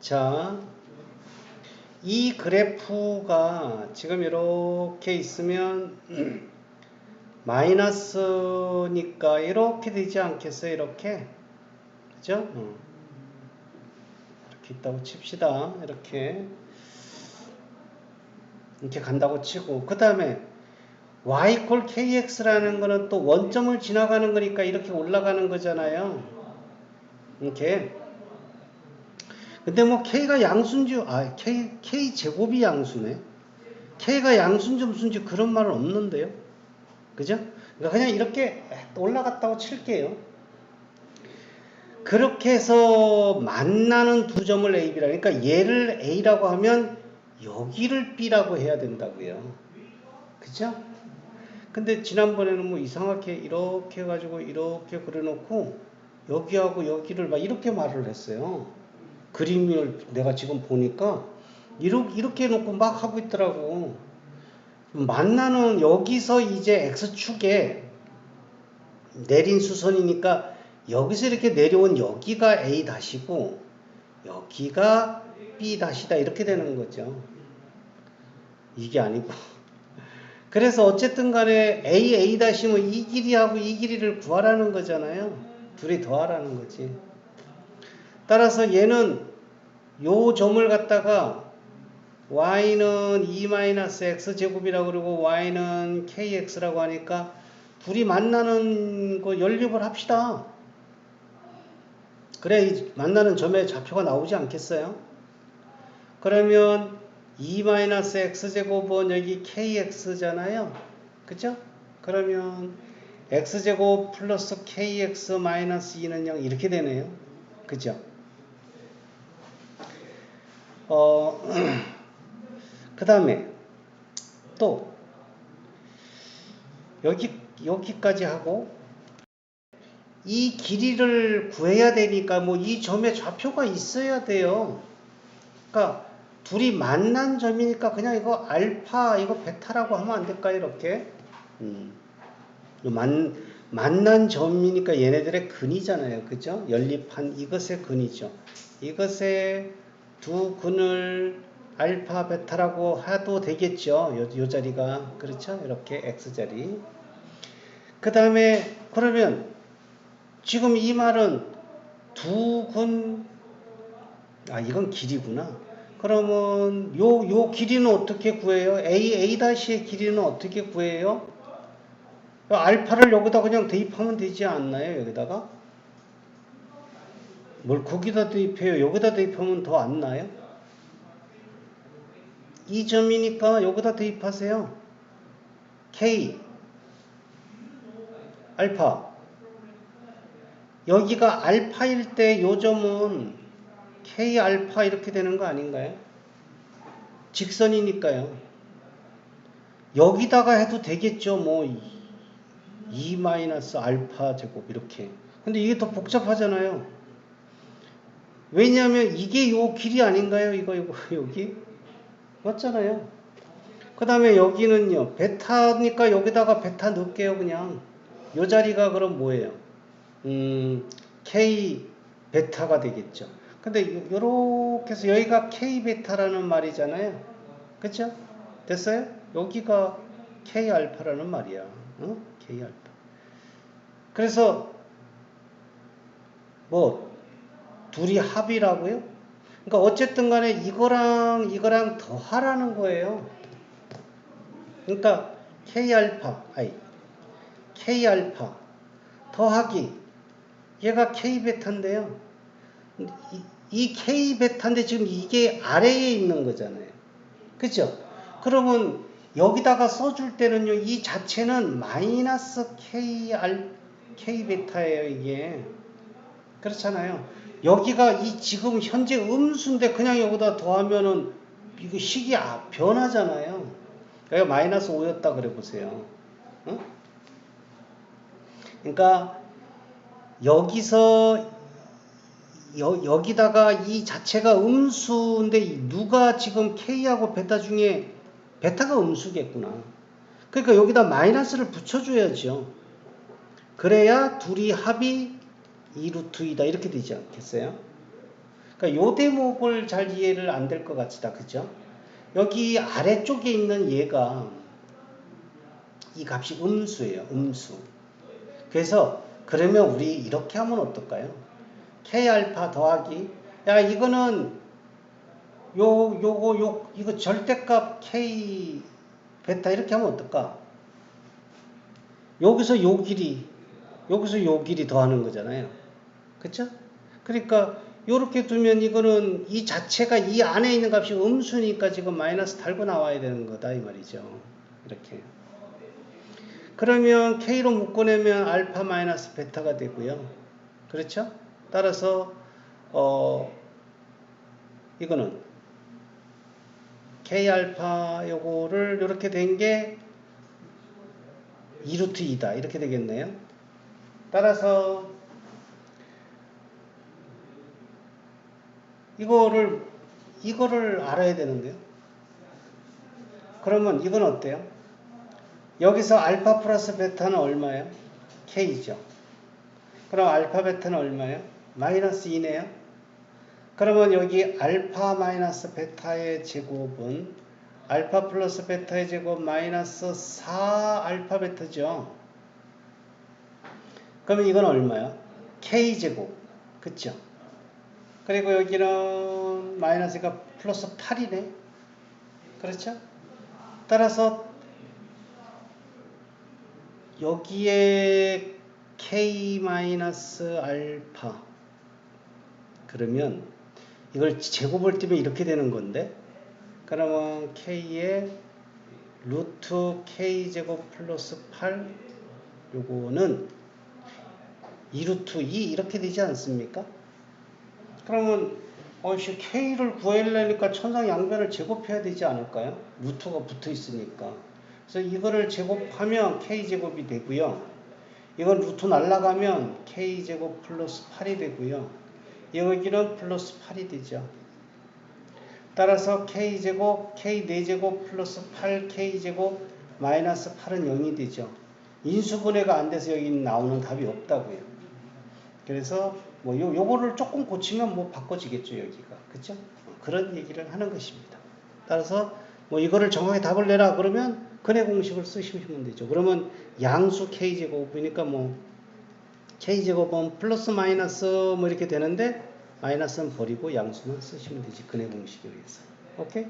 자, 이 그래프가 지금 이렇게 있으면 마이너스니까 이렇게 되지 않겠어요? 이렇게. 그죠? 어. 이렇게 있다고 칩시다. 이렇게. 이렇게 간다고 치고. 그 다음에 y equal kx라는 거는 또 원점을 지나가는 거니까 이렇게 올라가는 거잖아요. 이렇게. 근데 뭐 k가 양수인지 아 k k 제곱이 양수네. k가 양수인지 무슨지 그런 말은 없는데요. 그죠? 그러니까 그냥 이렇게 올라갔다고 칠게요. 그렇게 해서 만나는 두 점을 A, B라 그러니까 얘를 A라고 하면 여기를 B라고 해야 된다고요. 그죠? 근데 지난번에는 뭐 이상하게 이렇게 해가지고 이렇게 그려놓고 여기하고 여기를 막 이렇게 말을 했어요. 그림을 내가 지금 보니까 이렇게, 이렇게 해놓고 막 하고 있더라고. 만나는 여기서 이제 X축에 내린 수선이니까 여기서 이렇게 내려온 여기가 A 다시고 여기가 B 다시다 이렇게 되는 거죠. 이게 아니고. 그래서 어쨌든 간에 A, A 다시면 이 길이하고 이 길이를 구하라는 거잖아요. 둘이 더하라는 거지. 따라서 얘는 요 점을 갖다가 y는 2-x제곱이라고 그러고 y는 kx라고 하니까 둘이 만나는 거 연립을 합시다. 그래 이 만나는 점의 좌표가 나오지 않겠어요? 그러면 2-x제곱은 여기 kx잖아요. 그죠? 그러면 x제곱 플러스 kx 마이너스 2는 0 이렇게 되네요. 그죠? 어, 그 다음에 또 여기 여기까지 하고 이 길이를 구해야 되니까 뭐 이 점의 좌표가 있어야 돼요. 그러니까 둘이 만난 점이니까 그냥 이거 알파 이거 베타라고 하면 안 될까 이렇게 음. 만 만난 점이니까 얘네들의 근이잖아요. 그죠? 연립한 이것의 근이죠. 이것의 두 근을 알파 베타라고 해도 되겠죠. 요, 요 자리가 그렇죠. 이렇게 x자리. 그 다음에 그러면 지금 이 말은 두 근, 아 이건 길이구나. 그러면 요, 요 길이는 어떻게 구해요? A, A-의 길이는 어떻게 구해요? 알파를 여기다 그냥 대입하면 되지 않나요? 여기다가? 뭘 거기다 대입해요? 여기다 대입하면 더 안 나요? 이 점이니까 여기다 대입하세요. K 알파 여기가 알파일 때 요 점은 K 알파 이렇게 되는 거 아닌가요? 직선이니까요. 여기다가 해도 되겠죠. 뭐 2 마이너스 알파 제곱 이렇게. 근데 이게 더 복잡하잖아요. 왜냐하면 이게 요 길이 아닌가요? 이거 이거 여기 맞잖아요. 그 다음에 여기는요 베타니까 여기다가 베타 넣을게요 그냥 요 자리가 그럼 뭐예요? 음 K 베타가 되겠죠. 근데 요렇게 해서 여기가 K 베타라는 말이잖아요. 그쵸? 됐어요? 여기가 K 알파라는 말이야. 어? K 알파. 그래서 뭐 둘이 합이라고요? 그러니까 어쨌든 간에 이거랑 이거랑 더하라는 거예요. 그러니까 K 알파, 아니 K 알파 더하기 얘가 K 베타인데요. 이, 이 K 베타인데 지금 이게 아래에 있는 거잖아요. 그죠? 그러면 여기다가 써줄 때는요, 이 자체는 마이너스 K 알, K 베타예요, 이게. 그렇잖아요. 여기가 이 지금 현재 음수인데 그냥 여기다 더하면은 이거 식이 아, 변하잖아요. 여기가 마이너스 5였다 그래 보세요. 어? 그러니까 여기서 여, 여기다가 이 자체가 음수인데 누가 지금 K하고 베타 중에 베타가 음수겠구나. 그러니까 여기다 마이너스를 붙여줘야죠. 그래야 둘이 합이 2루트 2다 이렇게 되지 않겠어요? 그러니까 요 대목을 잘 이해를 안 될 것 같다. 그죠? 여기 아래쪽에 있는 얘가 이 값이 음수예요. 음수. 그래서 그러면 우리 이렇게 하면 어떨까요? k 알파 더하기 야 이거는 요 요거 요 이거 절대값 k 베타 이렇게 하면 어떨까? 여기서 요 길이 여기서 요 길이 더하는 거잖아요. 그쵸? 그러니까 요렇게 두면 이거는 이 자체가 이 안에 있는 값이 음수니까 지금 마이너스 달고 나와야 되는 거다 이 말이죠. 이렇게. 그러면 K로 묶어내면 알파 마이너스 베타가 되고요. 그렇죠? 따라서 어 이거는 K 알파 요거를 이렇게 된 게 2루트 2다. 이렇게 되겠네요. 따라서 이거를 이거를 알아야 되는데요. 그러면 이건 어때요? 여기서 알파 플러스 베타는 얼마예요? K죠. 그럼 알파 베타는 얼마예요? 마이너스 2네요. 그러면 여기 알파 마이너스 베타의 제곱은 알파 플러스 베타의 제곱 마이너스 4 알파 베타죠. 그러면 이건 얼마야? K 제곱. 그쵸? 그리고 여기는 마이너스가 플러스 8이네. 그렇죠? 따라서 여기에 k 마이너스 알파 그러면 이걸 제곱을 띄면 이렇게 되는 건데 그러면 k의 루트 k 제곱 플러스 8 요거는 2루트 2 이렇게 되지 않습니까? 그러면 어씨 k를 구하려니까 천상 양변을 제곱해야 되지 않을까요? 루트가 붙어 있으니까. 그래서 이거를 제곱하면 k제곱이 되고요. 이건 루트 날라가면 k제곱 플러스 8이 되고요. 여기는 플러스 8이 되죠. 따라서 k제곱, k4제곱 플러스 8k제곱 마이너스 8은 0이 되죠. 인수분해가 안 돼서 여기 나오는 답이 없다고요. 그래서 뭐 요, 요거를 조금 고치면 뭐 바꿔지겠죠 여기가 그죠? 그런 얘기를 하는 것입니다. 따라서 뭐 이거를 정확히 답을 내라 그러면 근해 공식을 쓰시면 되죠. 그러면 양수 k제곱이니까 뭐 k제곱은 플러스 마이너스 뭐 이렇게 되는데 마이너스는 버리고 양수만 쓰시면 되지 근해 공식에 의해서. 오케이?